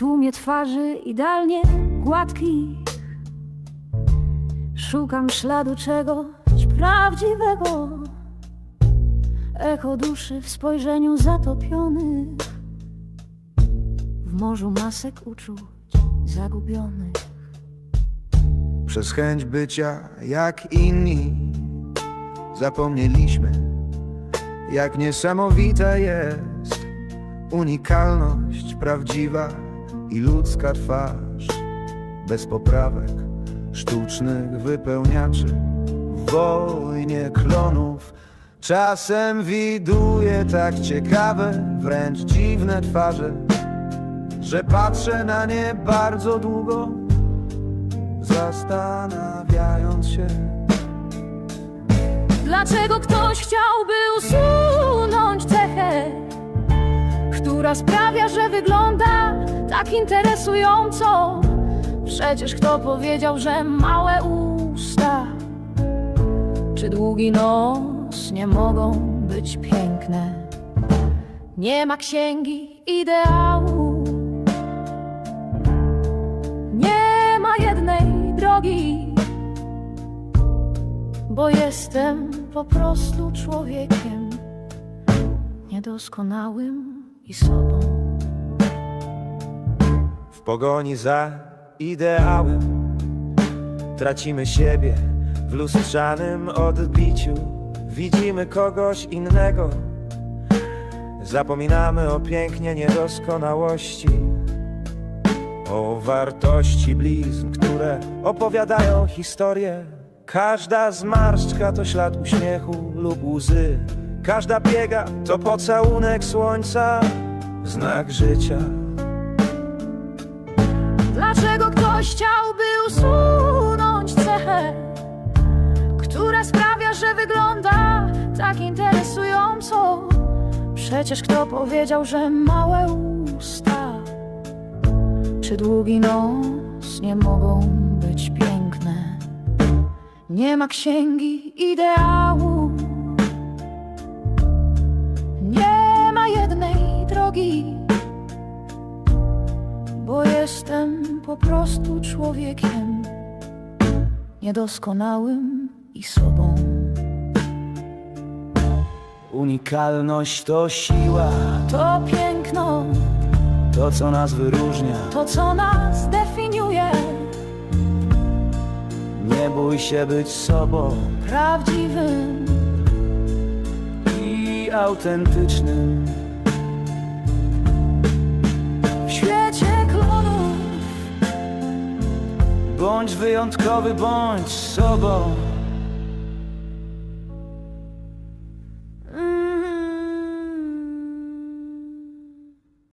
tłumie twarzy idealnie gładkich Szukam śladu czegoś prawdziwego. Echo duszy w spojrzeniu zatopionych W morzu masek uczuć zagubionych. Przez chęć bycia jak inni Zapomnieliśmy Jak niesamowita jest Unikalność prawdziwa i ludzka twarz. Bez poprawek sztucznych wypełniaczy W wojnie klonów. Czasem widuję tak ciekawe, wręcz dziwne twarze Że patrzę na nie bardzo długo Zastanawiając się. Dlaczego ktoś chciałby usunąć cechę, która sprawia, że wygląda tak interesująco? Przecież kto powiedział, że małe usta czy długi nos nie mogą być piękne? Nie ma księgi ideału, nie ma jednej drogi bo jestem po prostu człowiekiem niedoskonałym i sobą. Pogoni za ideałem Tracimy siebie w lustrzanym odbiciu. Widzimy kogoś innego Zapominamy o pięknie niedoskonałości O wartości blizn, które opowiadają historię. Każda zmarszczka to ślad uśmiechu lub łzy. Każda biega to pocałunek słońca Znak życia Przecież kto powiedział, że małe usta czy długi nos nie mogą być piękne? Nie ma księgi ideału, nie ma jednej drogi bo jestem po prostu człowiekiem niedoskonałym i sobą. Unikalność to siła, To piękno, to co nas wyróżnia. to co nas definiuje, Nie bój się być sobą prawdziwym. i autentycznym. W świecie klonów Bądź wyjątkowy, bądź sobą.